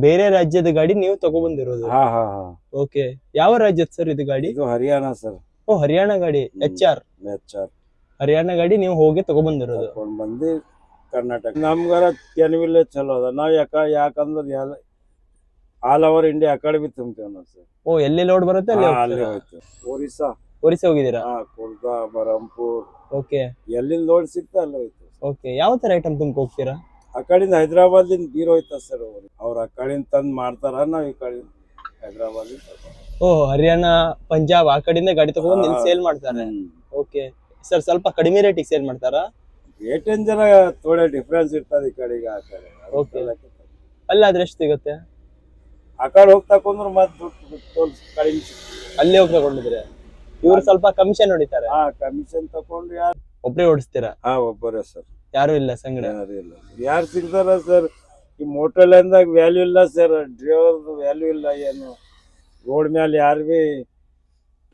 ಬೇರೆ ರಾಜ್ಯದ ಗಾಡಿ ನೀವು ತಗೊಬಂದಿರೋದು. ಹಾ ಹಾ ಹಾ. ಓಕೆ ಯಾವ ರಾಜ್ಯದ ಸರ್ ಇದು ಗಾಡಿ? ಇದು ಹರಿಯಾಣ ಸರ್ ಓ ಹರಿಯಾಣ ಗಾಡಿ H R H R Haryana ಗಾಡಿ ನೀವು ಹೋಗಿ ತಗೊಬಂದಿರೋದು. ತಕೊಂಡ್ ಬಂದು ಕರ್ನಾಟಕ. ನಮ್ಗಾರ ಕೆನವಿಲ್ಲೇ ಚಲೋ ಅದ. ನಾವ್ ಯಾಕ ಯಾಕಂದ್ರ ಎಲ್ಲ ಆಲ್ ಓವರ್ ಇಂಡಿಯಾ ಅಕಾಡೆಮಿ ತುಂಬ್ತೇವ್ ನಾವು ಸರ್ ಓ ಎಲ್ಲಿ ಲೋಡ್ ಬರುತ್ತೆ ಅಲ್ಲಿ ಹಾ, ಅಲ್ಲಿ ಹೋಗ್ತೀರಾ? ಹೋಯ್ತು ಒರಿಸ್ಸಾ. ಒರಿಸ್ಸಾ ಹೋಗಿದ್ದೀರಾ? ಹಾ ಕುರ್ದಾ ಬರಂಪುರ್. ಓಕೆ ಎಲ್ಲಿಂದ ಲೋಡ್ ಸಿಗ್ತಾ ಅಲ್ಲಿ ಹೋಯ್ತು ಓಕೆ ಯಾವ ತರ ಐಟಮ್ ತುಂಬ ಹೋಗ್ತೀರಾ? ಆ ಕಡೆಯಿಂದ ಹೈದ್ರಾಬಾದಿಂದ ಬೀರ್ ಹೋಯ್ತ ಸರ್ ಅವ್ರು. ಅವ್ರ ಆ ಕಡೆಯಿಂದ ತಂದ್ ಮಾಡ್ತಾರ ನಾವ್ ಈ ಕಡೆ ಹೈದ್ರಾಬಾದ್ ಓ ಹರಿಯಾಣ ಪಂಜಾಬ್ ಆ ಕಡೆಯಿಂದ ಗಾಡಿ ತಗೊಂಡು ಇಲ್ಲಿ ಸೇಲ್ ಮಾಡ್ತಾರೆ. ಓಕೆ. ಸರ್ ಸ್ವಲ್ಪ ಕಡಿಮೆ ರೇಟಿಗೆ ಸೇಲ್ ಮಾಡ್ತಾರಾ? ರೇಟ್ ಜನ ತೋಡೆ ಥೋಡೆ ಡಿಫ್ರೆನ್ಸ್ ಇರ್ತದ ಈ ಕಡೆಗೆ ಆ ಕಡೆ. ಓಕೆ. ಅಲ್ಲಾದ್ರೆ ಎಷ್ಟು ಸಿಗುತ್ತೆ? ಆ ಕಡೆ ಹೋಗಿ ತಕೊಂಡ್ರ ಮತ್ತೆ ದುಡ್ಡು ತೋಲ್ ಕಡಿಮೆ ಸಿಗ್ತದೆ. ಅಲ್ಲಿ ಹೋಗಿ ತಗೊಂಡಿದ್ರೆ? ಇವ್ರು ಸ್ವಲ್ಪ ಕಮಿಷನ್ ಹೊಡಿತಾರೆ. ಹಾ ಕಮಿಷನ್ ತಗೊಂಡು ಯಾರು ಒಬ್ರೇ ಓಡಿಸ್ತೀರಾ? ಹಾ ಒಬ್ಬರೇ ಸರ್. ಯಾರು ಇಲ್ಲ ಸಂಗಡ. ಯಾರು ಇಲ್ಲ. ಯಾರು ಸಿಗ್ತಾರ ಸರ್? ಈ ಮೋಟರ್ ಲೈನ್ದಾಗ ವ್ಯಾಲ್ಯೂ ಇಲ್ಲ ಸರ್. ಡ್ರೈವರ್ ವ್ಯಾಲ್ಯೂ ಇಲ್ಲ ಏನು. ರೋಡ್ ಮೇಲೆ ಯಾರು ಬಿ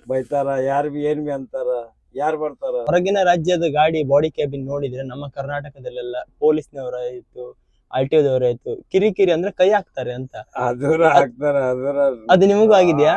ಬೈತಾರ ಯಾರು ಬಿ ಏನ್ ಬಿ ಅಂತಾರ ಯಾರು ಬರ್ತಾರ? ಹೊರಗಿನ ರಾಜ್ಯದ ಗಾಡಿ ಬಾಡಿ ಕ್ಯಾಬಿನ್ ನೋಡಿದ್ರೆ ನಮ್ಮ ಕರ್ನಾಟಕದಲ್ಲೆಲ್ಲ ಪೊಲೀಸ್ನವರಾಯ್ತು ಆರ್ ಟಿ ಆಯ್ತು ಕಿರಿಕಿರಿ ಅಂದ್ರೆ ಕೈ ಹಾಕ್ತಾರೆ ಅಂತ. ಅದರ ಹಾಕ್ತಾರ ಅದರ ಅದು ನಿಮಗೂ ಆಗಿದ್ಯಾ?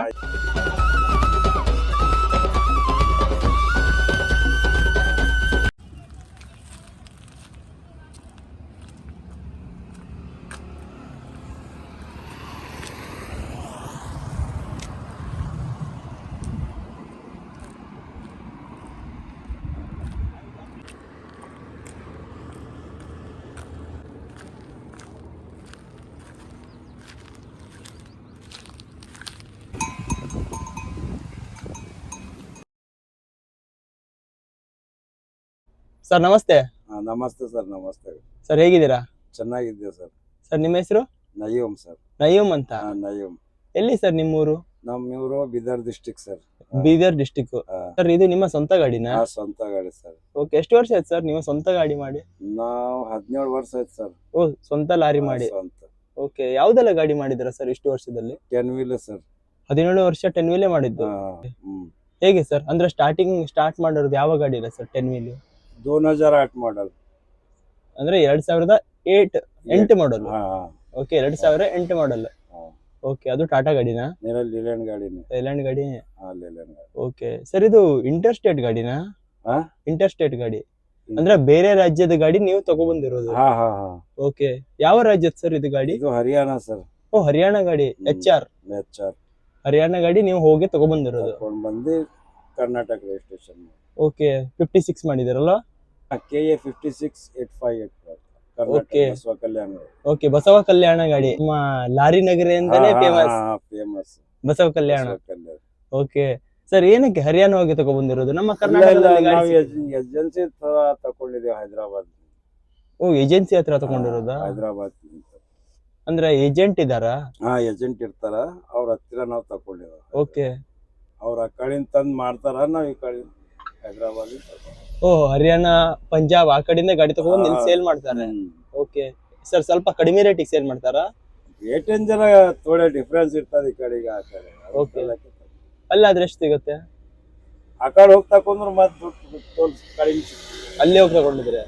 ಸರ್ ನಮಸ್ತೆ. ಹಾ, ನಮಸ್ತೆ ಸರ್ ನಮಸ್ತೆ. ಸರ್ ಹೇಗಿದ್ದೀರಾ? ಚೆನ್ನಾಗಿದ್ದೀವಿ ಸರ್. ಸರ್ ನಿಮ್ಮ ಹೆಸರು? ನಯೂಮ್ ಸರ್. ನಯೂಮ್ ಅಂತ? ಹಾ ನಯೂಮ್. ಎಲ್ಲಿ ಸರ್ ನಿಮ್ಮೂರು? ನಮ್ಮ ಊರು Bidar district sir. Bidar district ಹಾ. ಸರ್ ಇದು ನಿಮ್ಮ ಸ್ವಂತ ಗಾಡಿನಾ? ಸ್ವಂತ ಗಾಡಿ ಸರ್. ಓಕೆ ಎಷ್ಟು ವರ್ಷ ಆಯ್ತು ಸರ್ ನೀವು ಸ್ವಂತ ಗಾಡಿ ಮಾಡಿ? ನಾವ್ ಹದಿನೇಳು ವರ್ಷ ಆಯ್ತು ಸರ್. ಓ ಸ್ವಂತ ಲಾರಿ ಮಾಡಿ. ಸ್ವಂತ. ಓಕೆ ಯಾವ್ದೆಲ್ಲ ಗಾಡಿ ಮಾಡಿದ್ರ ಸರ್ ಇಷ್ಟು ವರ್ಷದಲ್ಲಿ? Ten wheel sir. ಹದಿನೇಳು ವರ್ಷ ಟೆನ್ ವೀಲೇ ಮಾಡಿದ್ದು. ಹ್ಮ್. ಹೇಗೆ ಸರ್? ಅಂದ್ರೆ ಸ್ಟಾರ್ಟಿಂಗ್ ಸ್ಟಾರ್ಟ್ ಮಾಡೋದು ಯಾವ ಗಾಡಿ ಇಲ್ಲ ಸರ್ ಟೆನ್ ವೀಲ್ दोन हजार आठ मॉडल ಅಂದ್ರೆ ಎರಡ್ ಸಾವಿರದ ಏಟ್ ಎಂಟು ಮಾಡಲ್ हा ಓಕೆ ಎರಡ್ ಸಾವಿರ ಎಂಟು ಮಾಡಲ್ हा ಓಕೆ ಅದು ಟಾಟಾ ಗಾಡಿನಾ मेरा लीलैंड गाड़ी ने ಥೈಲ್ಯಾಂಡ್ ಗಾಡಿ हाँ लीलैंड गाड़ी ಓಕೆ ಸರ್ ಇದು ಇಂಟರ್ ಸ್ಟೇಟ್ ಗಾಡಿನಾ ಹಾ? ಇಂಟರ್ ಸ್ಟೇಟ್ ಗಾಡಿ ಅಂದ್ರೆ ಬೇರೆ ರಾಜ್ಯದ ಗಾಡಿ ನೀವು ತಗೊಬಂದಿರೋದು हाँ हाँ हाँ ಓಕೆ ಯಾವ ರಾಜ್ಯದ ಸರ್ ಇದು ಗಾಡಿ ಇದು ಹರಿಯಾಣ ಸರ್ ಓ ಹರಿಯಾಣ ಗಾಡಿ H R H R Haryana ಗಾಡಿ ನೀವು ಹೋಗಿ ತಗೊಬಂದಿರೋದು ತಗೊಂಡ್ ಬಂದು Karnataka registration okay fifty six ಮಾಡಿದಿರಲ್ಲ K A fifty six eight five eight Okay. Basava Kalyana okay Basava Kalyana ಗಾಡಿ. ನಮ್ಮ ಲಾರಿ ನಗರಿ ಅಂತಾನೆ famous famous Basava Kalyana. Okay. Sir ಏನಕ್ಕೆ ಹರಿಯಾಣ ಹೋಗಿ ತಗೊಬಂದಿರೋದು? ನಮ್ಮ ಕರ್ನಾಟಕದಲ್ಲಿ ನಾವು ಸಿಗುತ್ತೆ. ಏಜೆನ್ಸಿ ತಕೊಂಡಿದ್ದೇವೆ ಹೈದರಾಬಾದ್. ಓ ಏಜೆನ್ಸಿ ಹತ್ರ ತಗೊಂಡಿರೋದಾ? ಹೈದರಾಬಾದ್. ಅಂದ್ರೆ ಏಜೆಂಟ್ ಇದಾರಾ ಹಾ ಏಜೆಂಟ್ ಇರ್ತಾರ. ಅವ್ರ ಹತ್ತಿರ ನಾವು ತಕೊಂಡಿದ್ದೇವೆ ಓಕೆ. ಅವ್ರ ಆ ಕಡೆಯಿಂದ ತಂದ್ ಮಾಡ್ತಾರ ನಾವ್ ಈ ಕಡೆ ಹೈದರಾಬಾದ್? ಓ ಹರಿಯಾಣ ಪಂಜಾಬ್ ಆ ಕಡೆಯಿಂದ ಗಾಡಿ ತಗೊಂಡು ಇಲ್ಲಿ ಸೇಲ್ ಮಾಡ್ತಾರೆ. ಓಕೆ. ಸರ್ ಸ್ವಲ್ಪ ಕಡಿಮೆ ರೇಟಿಗೆ ಸೇಲ್ ಮಾಡ್ತಾರಾ? ರೇಟ್ ಏನ್ ಜರ ಥೋಡೆ ಡಿಫ್ರೆನ್ಸ್ ಇರ್ತದೆ ಈ ಕಡೆಗೆ ಆ ಕಡೆ. ಓಕೆ. ಅಲ್ಲ ಆದ್ರೆ ಎಷ್ಟು ಸಿಗುತ್ತೆ? ಆ ಕಡೆ ಹೋಗಿ ತಕೊಂಡ್ರ ಮತ್ತೆ ದುಡ್ಡು ತೋಲ್ ಕಡಿಮೆ ಅಲ್ಲೇ ಅಲ್ಲಿ ಹೋಗಿ ತಗೊಂಡಿದ್ರೆ?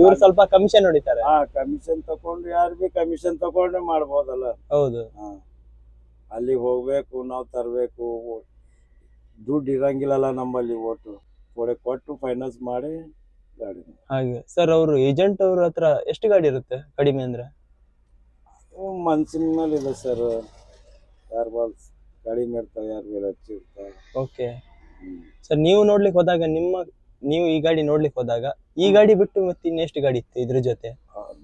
ಇವ್ರು ಸ್ವಲ್ಪ ಕಮಿಷನ್ ಹೊಡಿತಾರೆ. ಹಾ ಕಮಿಷನ್ ತಕೊಂಡು ಯಾರು ಬಿ ಕಮಿಷನ್ ತಕೊಂಡೆ ಮಾಡ್ಬೋದಲ್ಲ. ಹೌದು. ಅಲ್ಲಿ ಅಲ್ಲಿಗೆ ಹೋಗ್ಬೇಕು ನಾವು ತರಬೇಕು ದುಡ್ಡು ಇರಂಗಿಲ್ಲಲ್ಲ ನಮ್ಮಲ್ಲಿ ಓಟು. ಥೋಡೆ ಕೊಟ್ಟು ಫೈನಾನ್ಸ್ ಮಾಡಿ ಗಾಡಿ ಹಾಗೆ. ಸರ್ ಅವರು ಏಜೆಂಟ್ ಅವ್ರ ಹತ್ರ ಎಷ್ಟು ಗಾಡಿ ಇರುತ್ತೆ ಕಡಿಮೆ ಅಂದ್ರೆ? ಮನ್ಸಿನ ಮೇಲೆ ಇದೆ ಸರ್ ಯಾರು ಬಾಲ್ ಕಡಿಮೆ ಇರ್ತಾವೆ ಯಾರು ಬೇರೆ ಹಚ್ಚಿರ್ತಾವೆ ಓಕೆ ಸರ್ ನೀವು ನೋಡ್ಲಿಕ್ಕೆ ಹೋದಾಗ ನಿಮ್ಮ ನೀವು ಈ ಗಾಡಿ ನೋಡ್ಲಿಕ್ಕೆ ಹೋದಾಗ ಈ ಗಾಡಿ ಬಿಟ್ಟು ಮತ್ತೆ ಇನ್ನೆಷ್ಟು ಗಾಡಿ ಇತ್ತು ಇದ್ರ ಜೊತೆ?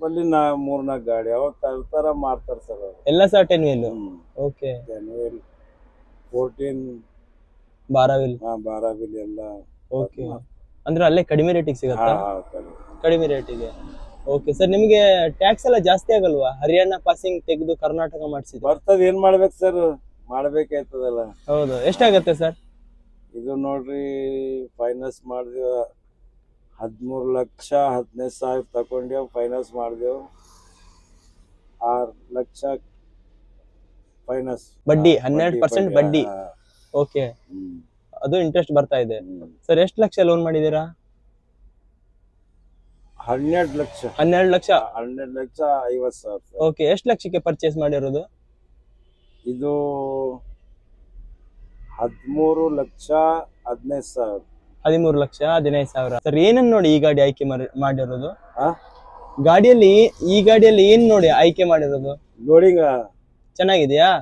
ಬಲ್ಲಿ ನಾ ಮೂರ್ನಾಲ್ಕು ಗಾಡಿ. ಅವಾಗ ತರ್ತಾರ ಮಾಡ್ತಾರ ಸರ್ ಎಲ್ಲ ಸಹ ಟೆನ್ ವೀಲ್ ಓಕೆ ಜನವರಿ ಫೋರ್ಟೀನ್ ಬಾರಾವಿಲ್ ಬಾರಾಬಿಲ್ ಎಲ್ಲ. ಓಕೆ. ಅಂದ್ರೆ ಅಲ್ಲೇ ಕಡಿಮೆ ರೇಟಿಗೆ ಸಿಗುತ್ತಾ? ಹಾ ಕಡಿಮೆ. ರೇಟಿಗೆ ಓಕೆ ಸರ್ ನಿಮಗೆ ಟ್ಯಾಕ್ಸ್ ಎಲ್ಲ ಜಾಸ್ತಿ ಆಗಲ್ವಾ? ಹರಿಯಾಣ ಪಾಸಿಂಗ್ ತೆಗೆದು ಕರ್ನಾಟಕ ಮಾಡಿಸಿದ್ರೆ? ಬರ್ತದೆ ಏನ್ ಮಾಡ್ಬೇಕು ಸರ್ ಮಾಡ್ಬೇಕಾಯ್ತದಲ್ಲ ಹೌದು. ಎಷ್ಟಾಗತ್ತೆ ಸರ್ ಇದು ನೋಡ್ರಿ ಫೈನಾನ್ಸ್ ಮಾಡಿದೆವು ಹದಿಮೂರು ಲಕ್ಷ ಹದಿನೈದು ಸಾವಿರ ತಗೊಂಡೇವು ಫೈನಾನ್ಸ್ ಮಾಡಿದೆವು. ಆರು ಲಕ್ಷ ಫೈನಾನ್ಸ್ ಬಡ್ಡಿ, 12% ಬಡ್ಡಿ. ಓಕೆ. ಅದು ಇಂಟ್ರೆಸ್ಟ್ ಬರ್ತಾ ಇದೆ. ಸರ್ ಎಷ್ಟು ಲಕ್ಷ ಲೋನ್ ಮಾಡಿದೀರಾ ಹನ್ನೆರಡು ಲಕ್ಷ. ಹನ್ನೆರಡು ಲಕ್ಷ? ಹನ್ನೆರಡು ಲಕ್ಷ ಐವತ್ತು ಸಾವಿರ ಓಕೆ ಎಷ್ಟು ಲಕ್ಷಕ್ಕೆ ಪರ್ಚೇಸ್ ಮಾಡಿರೋದು? ಇದು ಹದಿಮೂರು ಲಕ್ಷ ಹದಿನೈದು ಸಾವಿರ. ಹದಿಮೂರು ಲಕ್ಷ ಹದಿನೈದು ಸಾವಿರ. ಸರ್ ಏನನ್ನ ನೋಡಿ ಈ ಗಾಡಿ ಆಯ್ಕೆ ಮಾಡಿ- ಮಾಡಿರೋದು? ಗಾಡಿಯಲ್ಲಿ ಈ ಗಾಡಿಯಲ್ಲಿ ಏನ್ ನೋಡಿ ಆಯ್ಕೆ ಮಾಡಿರೋದು? ಲೋಡಿಂಗ್ ಚೆನ್ನಾಗಿದೆಯಾ?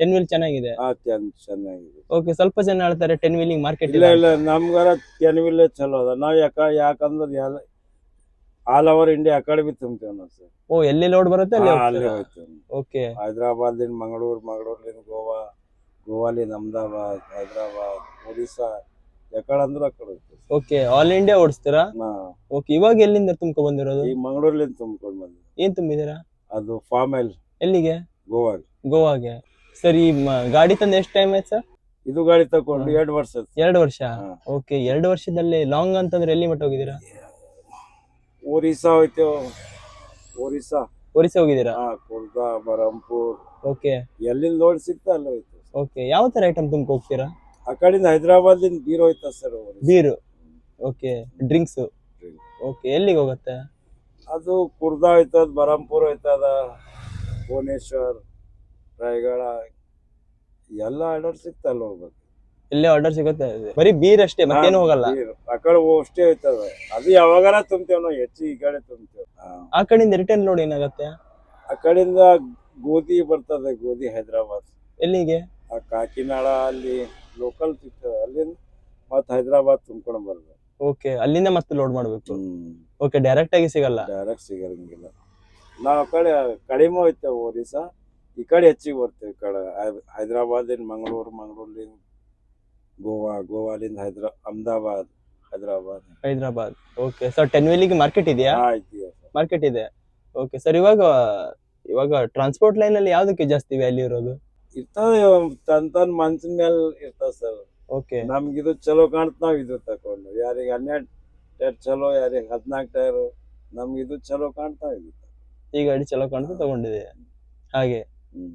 ಟೆನ್ ವೀಲ್ ಚೆನ್ನಾಗಿದೆ? ಹಾ ಚೆನ್ನ ಚೆನ್ನಾಗಿದೆ. ಓಕೆ ಸ್ವಲ್ಪ ಜನ ಹೇಳ್ತಾರೆ ಟೆನ್ ವೀಲಿಂಗ್ ಮಾರ್ಕೆಟ್ ಇಲ್ಲ ಇಲ್ಲ ನಮ್ಗಾರ ಕೆನವಿಲ್ಲೇ ಚಲೋ ಅದ. ನಾವ್ ಯಾಕ ಯಾಕಂದ್ರೆ ಎಲ್ಲ ಆಲ್ ಓವರ್ ಇಂಡಿಯಾ ಅಕಾಡೆಮಿ ಕಡೆ ಬಿ ತುಂಬ್ತೇವೆ ನಾವು ಸರ್. ಓ ಎಲ್ಲಿ ಲೋಡ್ ಬರುತ್ತೆ ಅಲ್ಲಿ ಓಕೆ ಹೈದರಾಬಾದ್ ಓಕೆ ಹೈದ್ರಾಬಾದ್ಲಿಂದ ಮಂಗಳೂರು ಮಂಗಳೂರ್ಲಿಂದ ಗೋವಾ ಗೋವಾಲಿಂದ ಅಹಮದಾಬಾದ್ ಹೈದ್ರಾಬಾದ್ ಒರಿಸ್ಸಾ ಯಾಕಡೆ ಅಂದ್ರೆ ಆ ಕಡೆ ಹೋಗ್ತೇವೆ ಓಕೆ ಆಲ್ ಇಂಡಿಯಾ ಓಡಿಸ್ತೀರಾ? ನಾ ಓಕೆ ಇವಾಗ ಎಲ್ಲಿಂದ ತುಂಬ್ಕೊ ಬಂದಿರೋದು? ಈ ಮಂಗಳೂರ್ಲಿಂದ ತುಂಬ್ಕೊಂಡ್ ಬಂದ್ವಿ ಏನ್ ತುಂಬಿದೀರಾ ಅದು ಫಾರ್ಮ್ ಎಲ್ಲಿಗೆ? ಗೋವಾಗೆ. ಗೋವಾಗೆ. ಸರ್ ಈ ಮ- ಗಾಡಿ ತಂದು ಎಷ್ಟು ಟೈಮ್ ಆಯ್ತು ಸರ್ ಇದು ಗಾಡಿ ತಗೊಂಡು ಎರಡು ವರ್ಷ. ಎರಡು ವರ್ಷ? ಹಾ. ಓಕೆ ಎರಡು ವರ್ಷದಲ್ಲಿ ಲಾಂಗ್ ಅಂತಂದ್ರೆ ಎಲ್ಲಿ ಮಟ್ಟ ಹೋಗಿದ್ದೀರಾ? ಒರಿಸ್ಸಾ ಹೋಯ್ತು. ಒರಿಸ್ಸಾ. ಒರಿಸ್ಸಾ ಹೋಗಿದ್ದೀರಾ? ಹಾ ಕುರ್ದಾ ಬರಂಪುರ್. ಓಕೆ ಎಲ್ಲಿಂದ ಲೋಡ್ ಸಿಗ್ತಾ ಅಲ್ಲಿ ಹೋಯ್ತು. ಓಕೆ ಯಾವ ತರ ಐಟಮ್ ತುಂಬ ಹೋಗ್ತೀರಾ? ಆ ಕಡೆಯಿಂದ ಹೈದರಾಬಾದ್ಲಿಂದ ಬೀರ್ ಹೋಯ್ತಾ sir beer? Okay drinks. Okay ಎಲ್ಲಿಗೆ ಹೋಗುತ್ತೆ? ಅದು ಕುರ್ದಾ ಹೋಯ್ತದ ಬರಂಪುರ್ ಹೋಯ್ತದ ಭುವನೇಶ್ವರ್. ರಾಯಗಢ ಎಲ್ಲ ಆರ್ಡರ್ ಸಿಕ್ತ ಅಲ್ಲಿ ಹೋಗ್ಬೇಕು. ಇಲ್ಲೇ ಆರ್ಡರ್ ಸಿಗುತ್ತೆ. ಬರೀ ಬೀರ್ ಅಷ್ಟೇ ಮತ್ತೇನು ಹೋಗಲ್ಲ. ಆ ಕಡೆ ಅಷ್ಟೇ ಹೋಯ್ತದ ಅದು ಯಾವಾಗಾರ ತುಂಬ್ತೇವ್ ನಾವು ಹೆಚ್ಚು ಈ ಕಡೆ ತುಂಬ್ತೇವ್. ಆ ಕಡೆಯಿಂದ ರಿಟರ್ನ್ ನೋಡಿ ಏನಾಗುತ್ತೆ? ಆ ಕಡೆಯಿಂದ ಗೋಧಿ ಬರ್ತದೆ ಗೋಧಿ ಹೈದರಾಬಾದ್. ಎಲ್ಲಿಗೆ? ಆ ಕಾಕಿನಾಡ ಅಲ್ಲಿ ಲೋಕಲ್ ಸಿಗ್ತದೆ. ಅಲ್ಲಿಂದ ಮತ್ತೆ ಹೈದರಾಬಾದ್ ತುಂಬ್ಕೊಂಡು ಬರ್ಬೇಕು. ಓಕೆ ಅಲ್ಲಿಂದ ಮತ್ತೆ ಲೋಡ್ ಮಾಡಬೇಕು. ಓಕೆ ಡೈರೆಕ್ಟ್ ಆಗಿ ಸಿಗಲ್ಲ. ಡೈರೆಕ್ಟ್ ಸಿಗಂಗಿಲ್ಲ. ನಾವು ಆ ಕಡೆ ಕಡಿಮೆ ಹೋಯ್ತೇವೆ ಒರಿಸ್ಸಾ ಈ ಕಡೆ ಹೆಚ್ಚಿಗೆ ಬರ್ತೇವೆ ಈ ಕಡೆ. ಹೈದ್ರಾಬಾದಿಂದ ಮಂಗಳೂರು ಮಂಗಳೂರಿಂದ ಗೋವಾ ಗೋವಾಲಿಂದ ಹೈದ್ರಾ Ahmedabad Hyderabad. Hyderabad. Okay sir ten ವೀಲಿಗೆ market ಇದೆಯಾ? ಸರ್ ಮಾರ್ಕೆಟ್ ಇದೆ. ಓಕೆ ಸರ್ ಇವಾಗ ಇವಾಗ ಟ್ರಾನ್ಸ್ಪೋರ್ಟ್ ಲೈನ್ ಅಲ್ಲಿ ಯಾವ್ದಕ್ಕೆ ಜಾಸ್ತಿ ವ್ಯಾಲ್ಯೂ ಇರೋದು? ಇರ್ತದೆ ತನ್ ತನ್ ಮನ್ಸಿನ ಮೇಲೆ ಇರ್ತದೆ ಸರ್ ಓಕೆ. ನಮ್ಗೆ ಇದು ಚಲೋ ಕಾಣ್ತ ನಾವ್ ಇದು ತಕೊಂಡು. ಯಾರಿಗೆ ಹನ್ನೆರಡು ಟೈರ್ ಚಲೋ ಯಾರಿಗೆ ಹದಿನಾಲ್ಕು ಟೈರ್ ನಮ್ಗೆ ಇದು ಚಲೋ ಕಾಣ್ತಾ ಇದು ಈ ಗಾಡಿ ಚಲೋ ಕಾಣ್ತಾ ತಗೊಂಡಿದೆ ಹಾಗೆ.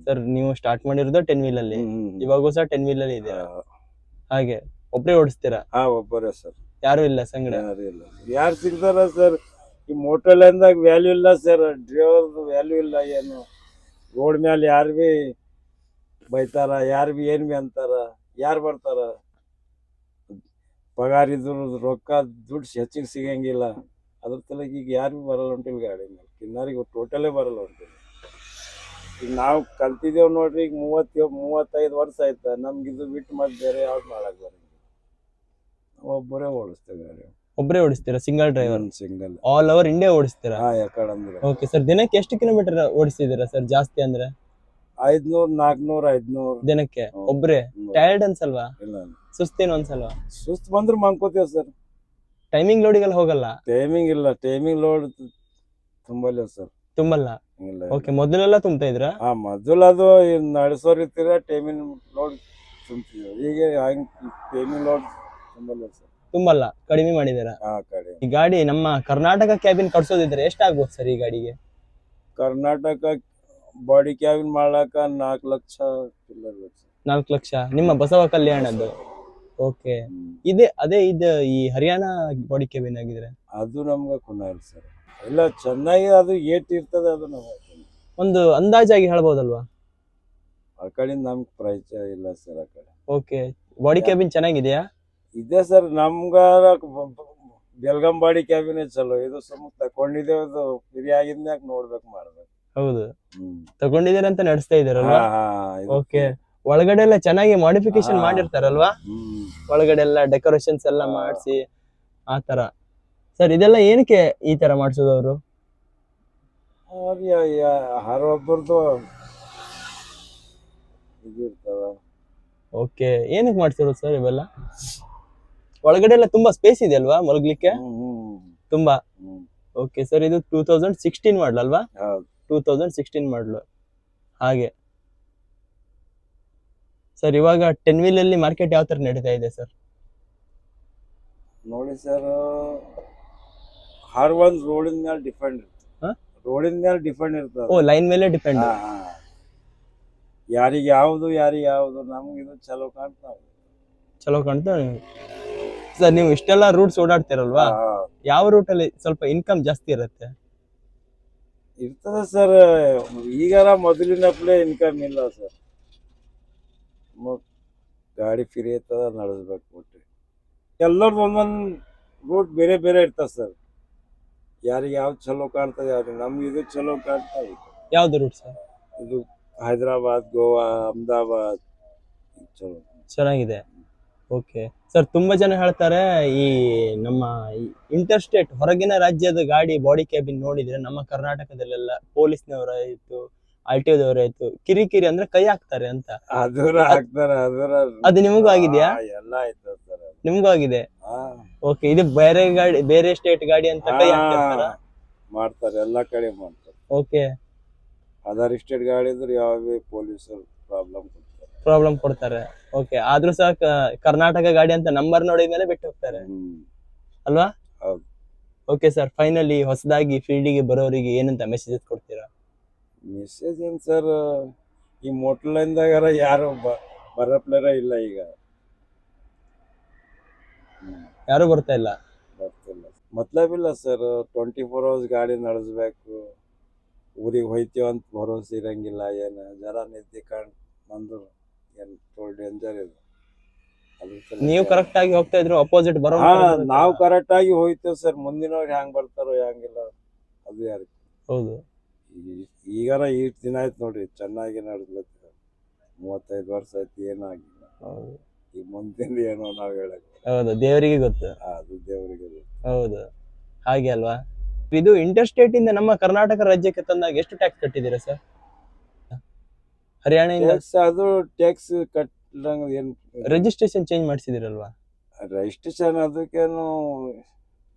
ಸರ್ ನೀವು ಸ್ಟಾರ್ಟ್ ಮಾಡಿರೋದು ಟೆನ್ ವೀಲ್ ಅಲ್ಲಿ. ಇವಾಗೂ ಸಹ ಟೆನ್ ವೀಲ್ ಅಲ್ಲಿ ಇದೆ. ಹಾಗೆ ಒಬ್ಬರೇ ಓಡಿಸ್ತೀರಾ? ಹಾ ಒಬ್ಬರೇ ಸರ್. ಯಾರು ಇಲ್ಲ ಸಂಗಡ? ಯಾರು ಇಲ್ಲ. ಯಾರು ಸಿಗ್ತಾರ ಸರ್? ಈ ಮೋಟರ್ ಲೈನ್ದಾಗ ವ್ಯಾಲ್ಯೂ ಇಲ್ಲ ಸರ್. ಡ್ರೈವರ್ ವ್ಯಾಲ್ಯೂ ಇಲ್ಲ ಏನು. ರೋಡ್ ಮ್ಯಾಲ ಯಾರು ಬಿ ಬೈತಾರ ಯಾರು ಬಿ ಏನ್ ಬಿ ಅಂತಾರ ಯಾರು ಬರ್ತಾರ? ಪಗಾರ ಇದ್ರ ರೊಕ್ಕ ದುಡ್ಡು ಹೆಚ್ಚಿಗೆ ಸಿಗಂಗಿಲ್ಲ. ಅದ್ರ ತಲೆಗೆ ಈಗ ಯಾರು ಬಿ ಬರಲ್ಲ ಹೊಂಟಿಲ್ಲ ಗಾಡಿ ಮೇಲೆ ಕಿನ್ನಾರಿಗೆ ಟೋಟಲೇ ಬರಲ್ಲ ಹೊಂಟಿಲ್ಲ ಈಗ ನಾವು ಕಲ್ತಿದ್ದೇವ್ ನೋಡ್ರಿ ಈಗ ಮೂವತ್ತೇಳು ಮೂವತ್ತೈದು ವರ್ಷ ಆಯ್ತು. ನಮ್ಗೆ ಇದು ಬಿಟ್ಟು ಮತ್ತೆ ಬೇರೆ ಯಾವ್ದು ಮಾಡಕ್ ಒಬ್ಬರೇ ಓಡಿಸ್ತೇವೆ ಗಾಡಿ ಒಬ್ರೇ ಓಡಿಸ್ತೀರಾ? Single driver? Single. All over India ಓಡಿಸ್ತೀರಾ? ಹಾ ಯಾಕಡೆ ಅಂದ್ರೆ ಓಕೆ ಸರ್ ದಿನಕ್ಕೆ ಎಷ್ಟು ಕಿಲೋಮೀಟರ್ ಓಡಿಸ್ತಿದ್ದೀರಾ ಸರ್ ಜಾಸ್ತಿ ಅಂದ್ರೆ? ಐದ್ನೂರ್ ನಾಲ್ಕನೂರ್ ಐದ್ನೂರ್. ದಿನಕ್ಕೆ. ಒಬ್ರೇ? ಹ್ಮ್. ಟಯರ್ಡ್ ಅನ್ಸಲ್ವಾ? ಇಲ್ಲ ಸುಸ್ತೇನು ಅನ್ಸಲ್ವಾ? ಸುಸ್ತ್ ಬಂದ್ರೆ ಮಂಕೋತೇವ್ ಸರ್ ಟೈಮಿಂಗ್ ಲೋಡಿಗೆಲ್ಲ ಹೋಗಲ್ಲ? ಟೈಮಿಂಗ್ ಇಲ್ಲ. ಟೈಮಿಂಗ್ ಲೋಡ್ ತುಂಬಲ್ಲ ಸರ್ ತುಂಬಲ್ಲ? ಇಲ್ಲ ಓಕೆ ಮೊದಲೆಲ್ಲ ತುಂಬ್ತಾ ಇದ್ರಾ? ಹಾ ಮೊದಲು ಅದು ನಡೆಸೋರ್ ಇರ್ತೀರ ಟೇಮಿನ ಲೋಡ್ ತುಂಬ್ತಿದ್ರು ಈಗ ಹಂಗ್ ಟೈಮಿಂಗ್ ಲೋಡ್ ತುಂಬಲ್ಲ ಸರ್. ತುಂಬಲ್ಲ ಕಡಿಮೆ ಮಾಡಿದಾರ ಹಾ ಕಡಿಮೆ. ಈ ಗಾಡಿ ನಮ್ಮ ಕರ್ನಾಟಕ ಕ್ಯಾಬಿನ್ ಕಟ್ಸೋದಿದ್ರೆ ಎಷ್ಟಾಗ್ಬೋದು ಸರ್ ಈ ಗಾಡಿಗೆ? ಕರ್ನಾಟಕ ಬಾಡಿ ಕ್ಯಾಬಿನ್ ಮಾಡ್ಲಾಕ ನಾಲ್ಕು ಲಕ್ಷ ಚಿಲ್ಲರ್ ಬೇಕು ಸರ್. ನಾಲ್ಕು ಲಕ್ಷ? ನಿಮ್ಮ ಬಸವ ಕಲ್ಯಾಣದ್ದು? ಓಕೆ ಹ್ಮ್. ಇದೆ ಅದೇ ಇದು ಈ ಹರಿಯಾಣ ಬಾಡಿ ಕ್ಯಾಬಿನ್ ಆಗಿದ್ರೆ? ಅದು ನಮ್ಗೆ ಇಲ್ಲ ಸರ್. ಇಲ್ಲ ಚೆನ್ನಾಗಿ ಅದು ಏಟ್ ಇರ್ತದೆ ಅದು ಒಂದು ಅಂದಾಜಾಗಿ ಹೇಳ್ಬೋದಲ್ವಾ? ಆ ಕಡೆಯಿಂದ ನಮ್ಗೆ ಪರಿಚಯ ಇಲ್ಲ ಸರ್ ಆ ಕಡೆ. ಓಕೆ ಬಾಡಿ ಕ್ಯಾಬಿನ್ ಚೆನ್ನಾಗಿದೆಯಾ? ಇದೆ ಸರ್ ನಮ್ಗ ಬೆಲ್ಗಮ್ ಬಾಡಿ ಕ್ಯಾಬಿನ್ ಚಲೋ. ಇದು ಸುಮ್ಮ ತಕೊಂಡಿದ್ದೇವೆ ಅದು ಫ್ರೀ ಆಗಿದ್ಮ್ಯಾಗ ನೋಡ್ಬೇಕು ಮಾಡ್ಬೇಕು. ಹೌದು. ಹ್ಮ್. ತಗೊಂಡಿದ್ದೀರಾ ಅಂತ ನಡೆಸ್ತಾ ಇದ್ದೀರಲ್ವಾ? ಹಾ, ಹಾ, ಇದು- ಓಕೆ. ಒಳಗಡೆ ಎಲ್ಲ ಚೆನ್ನಾಗಿ ಮಾಡಿಫಿಕೇಶನ್ ಹಾ. ಮಾಡಿರ್ತಾರಲ್ವಾ? ಹ್ಮ್. ಒಳಗಡೆ ಎಲ್ಲ ಡೆಕೋರೇಷನ್ಸ್ ಎಲ್ಲ ಹಾ. ಮಾಡಿಸಿ ಆ ತರ. ಸರ್ ಇದೆಲ್ಲ ಏನಕ್ಕೆ ಈ ತರ ಮಾಡಿಸೋದು ಅವರು? ಅವ್ರ್ ಯಾ- ಯಾ- ಓಕೆ ಏನಕ್ಕೆ ಮಾಡ್ಸಿರೋದು ಸರ್ ಇವೆಲ್ಲ? ಒಳಗಡೆ ಎಲ್ಲ ತುಂಬಾ ಸ್ಪೇಸ್ ಇದೆ ಅಲ್ವಾ ಮಲಗ್ಲಿಕ್ಕೆ? ಹ್ಮ್, ಹ್ಮ್, ತುಂಬಾ. ಹ್ಮ್. ಓಕೆ ಸರ್ ಇದು ಟೂ ತೌಸಂಡ್ ಸಿಕ್ಸ್ಟೀನ್ ಮಾಡಲ್ ಅಲ್ವಾ? ಹೌದು. ಟೂ ತೌಸಂಡ್ ಸಿಕ್ಸ್ಟೀನ್ ಮಾಡಲು ಹಾಗೆ. ಸರ್ ಇವಾಗ ಟೆನ್ ವೀಲ್ ಅಲ್ಲಿ ಮಾರ್ಕೆಟ್ ಯಾವ ತರ ನಡೀತಾ ಇದೆ ಸರ್? ನೋಡಿ ಸರ್ ಹರ್ ಒಂದ್ ರೋಡಿನ ಮೇಲೆ ಡಿಪೆಂಡ್ ಹಾ? ರೋಡಿನ ಮೇಲೆ ಡಿಪೆಂಡ್ ಇರ್ತದೆ ಓ ಲೈನ್ ಮೇಲೆ ಡಿಪೆಂಡ್ ಹಾ, ಹಾ. ಯಾರಿಗೆ ಯಾವ್ದು ಯಾರಿಗೆ ಯಾವ್ದು ನಮ್ಗೆ ಇದು ಚಲೋ ಕಾಣ್ತಾವ ಚಲೋ ಕಾಣ್ತಾ ಸರ್ ನೀವು ಇಷ್ಟೆಲ್ಲ ರೂಟ್ಸ್ ಓಡಾಡ್ತಿರಲ್ವಾ? ಯಾವ ರೂಟ್ ಅಲ್ಲಿ ಸ್ವಲ್ಪ ಇನ್ಕಮ್ ಜಾಸ್ತಿ ಇರುತ್ತೆ? ಇರ್ತದೆ ಸರ್ ಈಗಾರ ಮೊದಲಿನಪ್ಲೆ ಇನ್ಕಮ್ ಇಲ್ಲ ಸರ್. ಗಾಡಿ ಫ್ರೀ ಇರ್ತದ ನಡೆಸ್ಬೇಕು ಬಿಟ್ಟು ಎಲ್ಲರದ್ದು ಒಂದೊಂದು ರೂಟ್ ಬೇರೆ ಬೇರೆ ಇರ್ತದೆ ಸರ್. ಯಾರಿಗೆ ಯಾವ್ದು ಚಲೋ ಕಾಣ್ತದೆ ಅದು ನಮ್ಗೆ ಇದು ಚಲೋ ಕಾಣ್ತಾ ಇದೆ. ಯಾವ್ದು ರೂಟ್ ಸರ್ ಇದು ಹೈದರಾಬಾದ್ ಗೋವಾ ಅಹಮದಾಬಾದ್ ಚಲೋ. ಚೆನ್ನಾಗಿದೆ. ಓಕೆ ಸರ್ ತುಂಬಾ ಜನ ಹೇಳ್ತಾರೆ ಈ ನಮ್ಮ ಇಂಟರ್ ಸ್ಟೇಟ್ ಹೊರಗಿನ ರಾಜ್ಯದ ಗಾಡಿ ಬಾಡಿ ಕ್ಯಾಬಿನ್ ನೋಡಿದ್ರೆ ನಮ್ಮ ಕರ್ನಾಟಕದಲ್ಲೆಲ್ಲ ಪೊಲೀಸ್ನವರಾಯ್ತು ಆರ್ ಟಿ ಒದವರಾಯ್ತು ಕಿರಿಕಿರಿ ಅಂದ್ರೆ ಕೈ ಹಾಕ್ತಾರೆ ಅಂತ. ಅದರ ಹಾಕ್ತಾರ ಅದರ ಅದು ನಿಮಗೂ ಆಗಿದ್ಯಾ? ಎಲ್ಲ ಆಯ್ತದ ಸರ್ ನಿಮ್ಗೂ ಆಗಿದೆ? ಓಕೆ ಇದು ಬೇರೆ ಗಾಡಿ ಬೇರೆ ಸ್ಟೇಟ್ ಗಾಡಿ ಅಂತ ಕೈ ಹಾಕ್ತಿರ್ತಾರ? ಮಾಡ್ತಾರೆ ಎಲ್ಲಾ ಕಡೆ ಮಾಡ್ತಾರೆ. ಓಕೆ. ಅದರ್ ಸ್ಟೇಟ್ ಗಾಡಿ ಇದ್ರೆ ಯಾವ ಪೊಲೀಸರು ಪ್ರಾಬ್ಲಮ್ ಕೊಡ್ತಾರೆ. ಪ್ರಾಬ್ಲಮ್ ಕೊಡ್ತಾರೆ. ಓಕೆ ಆದ್ರೂ ಸಹ ಕರ್ನಾಟಕ ಗಾಡಿ ಅಂತ ನಂಬರ್ ನೋಡಿದ್ಮೇಲೆ ಬಿಟ್ಟು ಹೋಗ್ತಾರೆ. ಅಲ್ವಾ? ಓಕೆ ಸರ್ ಫೈನಲಿ ಹೊಸದಾಗಿ ಫೀಲ್ಡಿಗೆ ಬರೋರಿಗೆ ಏನಂತ ಮೆಸೇಜಸ್ ಕೊಡ್ತೀರಾ? ಮೆಸೇಜ್ ಏನ್ ಸರ್ ಈ ಮೋಟರ್ ಲೈನ್ದಾಗಾರ ಯಾರು ಬ- ಬರೋ ಇಲ್ಲ ಈಗ. ಯಾರು ಬರ್ತಾ ಇಲ್ಲ? ಬರ್ತಿಲ್ಲ. ಮತ್ಲಬಿಲ್ಲ ಸರ್ ಟ್ವೆಂಟಿ ಫೋರ್ ಅವರ್ಸ್ ಗಾಡಿ ನಡೆಸ್ಬೇಕು. ಊರಿಗೆ ಹೋಯ್ತೀವಿ ಅಂತ ಭರೋಸೆ ಇರಂಗಿಲ್ಲ. ಏನು ಜರ ನಿದ್ದೆ ಕಾಣ್ ಬಂದ್ರು. ಏನ್ ತೋಲ್ ಡೇಂಜರ್ ಇದೆ. ನೀವು ಕರೆಕ್ಟ್ ಆಗಿ ಹೋಗ್ತಾ ಇದ್ರು ಅಪೋಸಿಟ್ ಬರೋ ನಾವು ಕರೆಕ್ಟ್ ಆಗಿ ಹೋಯ್ತೇವ್ ಸರ್ ಮುಂದಿನವ್ರು ಹ್ಯಾಂಗ್ ಬರ್ತಾರೋ ಹ್ಯಾಂಗಿಲ್ಲ ಅದು ಯಾರು ಹೌದು. ಈಗಾರ ಈಟ್ ದಿನ ಆಯ್ತು ನೋಡ್ರಿ ಚೆನ್ನಾಗಿ ನಡೆದ್ಲತ್ತ ಮೂವತ್ತೈದು ವರ್ಷ ಆಯ್ತು ಏನಾಗಿಲ್ಲ ಹೌದು. ಈಗ ಮುಂದಿನ ಏನೋ ನಾವ್ ಹೇಳಕ್ ಹೌದು ದೇವರಿಗೆ ಗೊತ್ತು. ಅದು ದೇವರಿಗೆ ಹೌದು. ಹಾಗೆ ಅಲ್ವಾ? ಇದು ಇಂಟರ್ಸ್ಟೇಟ್ ಇಂದ ನಮ್ಮ ಕರ್ನಾಟಕ ರಾಜ್ಯಕ್ಕೆ ತಂದಾಗ ಎಷ್ಟು ಟ್ಯಾಕ್ಸ್ ಕಟ್ಟಿದ್ದೀರಾ ಸರ್ ಹರಿಯಾಣ ಟ್ಯಾಕ್ಸ್ ಅದು ಟ್ಯಾಕ್ಸ್ ಕಟ್ಟಂಗ ಏನು ರಿಜಿಸ್ಟ್ರೇಷನ್ ಚೇಂಜ್ ಮಾಡಿಸಿದಿರಲ್ವಾ? ರಿಜಿಸ್ಟ್ರೇಷನ್ ಅದಕ್ಕೇನು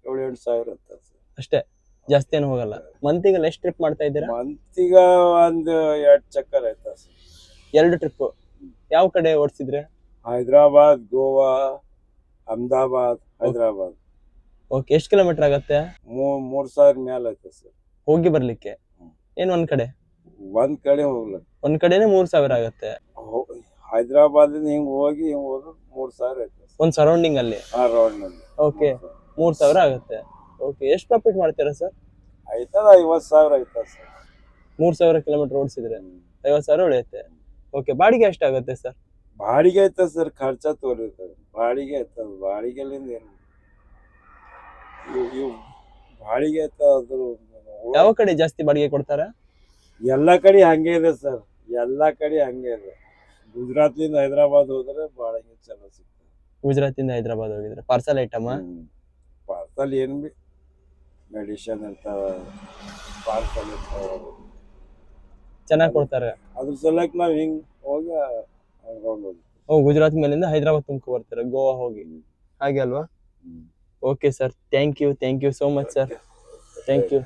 ಏಳು ಎಂಟು ಸಾವಿರ ಇರ್ತದೆ ಅಷ್ಟೇ. ಜಾಸ್ತಿ ಏನು ಹೋಗಲ್ಲ. ಮಂತಿಗೆಲ್ಲ ಎಷ್ಟು ಟ್ರಿಪ್ ಮಾಡ್ತಾ ಇದ್ದೀರಾ? ಮಂತಿಗ ಒಂದು ಎರಡ್ ಚಕ್ಕರ್ ಆಯ್ತಾ ಎರಡು ಟ್ರಿಪ್ ಯಾವ ಕಡೆ ಓಡಿಸಿದ್ರೆ? ಹೈದರಾಬಾದ್ ಗೋವಾ ಅಹಮದಾಬಾದ್ ಹೈದರಾಬಾದ್. ಓಕೆ ಎಷ್ಟು ಕಿಲೋಮೀಟರ್ ಆಗತ್ತೆ? ಮೂರ್ ಸಾವಿರ ಮೇಲೆ ಆಯ್ತಾ ಸರ್. ಹೋಗಿ ಬರ್ಲಿಕ್ಕೆ. ಏನ್ ಒಂದ್ ಕಡೆ? ಒಂದ್ ಕಡೆ ಹೋಗ್ಲ. ಒಂದ್ ಕಡೆನೆ ಮೂರ್ ಸಾವಿರ ಆಗತ್ತೆ. ಹೈದರಾಬಾದ್ ಹಿಂಗ್ ಹೋಗಿ ಹಿಂಗ್ ಹೋದ್ರೆ ಮೂರ್ ಸಾವಿರ ಆಯ್ತು ಒಂದ್ ಸರೌಂಡಿಂಗ್ ಅಲ್ಲಿ. ಆ ರೋಡ್ನಲ್ಲಿ. ಓಕೆ ಮೂರ್ ಸಾವಿರ ಆಗತ್ತೆ. ಓಕೆ ಎಷ್ಟು ಪ್ರಾಫಿಟ್ ಮಾಡ್ತೀರಾ ಸರ್ ಆಯ್ತದ ಐವತ್ತು ಸಾವಿರ ಆಯ್ತಾ ಸರ್ ಮೂರು ಸಾವಿರ ಕಿಲೋಮೀಟರ್ ಓಡಿಸಿದ್ರೆ ಐವತ್ತು ಸಾವಿರ ಉಳಿಯುತ್ತೆ. ಓಕೆ ಬಾಡಿಗೆ ಎಷ್ಟಾಗುತ್ತೆ ಸರ್ ಬಾಡಿಗೆ ಆಯ್ತದ ಸರ್ ಖರ್ಚ ತೋರಿರ್ತದೆ ಬಾಡಿಗೆ ಆಯ್ತದ ಬಾಡಿಗೆಲಿಂದ ಏನು? ಇವ್- ಇವ್ ಬಾಡಿಗೆ ಆಯ್ತದ ಅದ್ರ ಯಾವ ಕಡೆ ಜಾಸ್ತಿ ಬಾಡಿಗೆ ಕೊಡ್ತಾರ? ಎಲ್ಲ ಕಡೆ ಹಂಗೆ ಇದೆ ಸರ್ ಎಲ್ಲ ಕಡೆ ಹಂಗೆ ಇದೆ. ಗುಜರಾತ್ಲಿಂದ ಹೈದರಾಬಾದ್ ಹೋದ್ರೆ ಬಾಡಿಗೆ ಚಲೋ ಸಿಗ್ತದೆ. ಗುಜರಾತ್ ಇಂದ ಹೈದರಾಬಾದ್ ಹೋಗಿದ್ರೆ. ಪಾರ್ಸಲ್ ಐಟಮ್ ಪಾರ್ಸಲ್ ಏನ್ ಬಿ ಮೆಡಿಷನ್ ಅಂತ ಪಾರ್ಸಲ್ ಚೆನ್ನಾಗಿ ಕೊಡ್ತಾರೆ. ಅದ್ರ ಸಲಕ್ ನಾವ್ ಹಿಂಗ್ ಹೋಗಿ ಓ ಗುಜರಾತ್ ಮೇಲಿಂದ ಹೈದರಾಬಾದ್ ತುಂಬ ಬರ್ತಾರೆ ಗೋವಾ ಹೋಗಿ. ಹಾಗೆ ಅಲ್ವಾ? Okay sir thank you thank you so much sir thank you